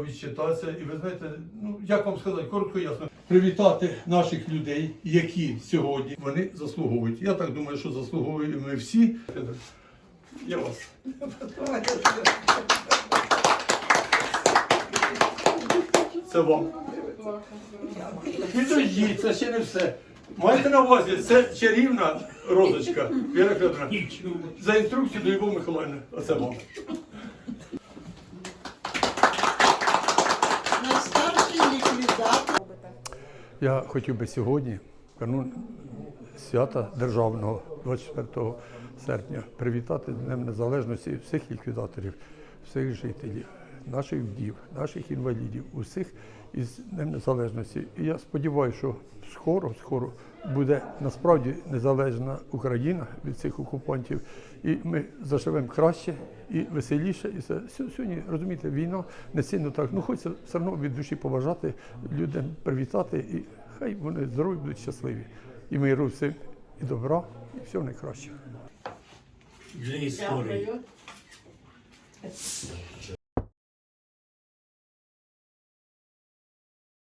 треба відчитатися. І ви знаєте, ну як вам сказати, коротко і ясно. Привітати наших людей, які сьогодні вони заслуговують. Я так думаю, що заслуговуємо ми всі. Я вас. Це вам. Підождіть, це ще не все. Майте на увазі, це чарівна розочка. Віра Федоровна. За інструкцією до Любов Миколаївни. Оце вам. Я хотів би сьогодні, канун свята державного 24 серпня, привітати Днем Незалежності всіх ліквідаторів, всіх жителів, наших вдів, наших інвалідів, усіх із Днем Незалежності. І я сподіваюся, що скоро, скоро буде насправді незалежна Україна від цих окупантів, і ми заживемо краще і веселіше. І Сьо- сьогодні розумієте, війна не сильно так. Ну хочеться все одно від душі побажати людям, привітати, і хай вони здорові будуть щасливі. І миру всім, і добра, і всього найкращого. для історії. Дякую.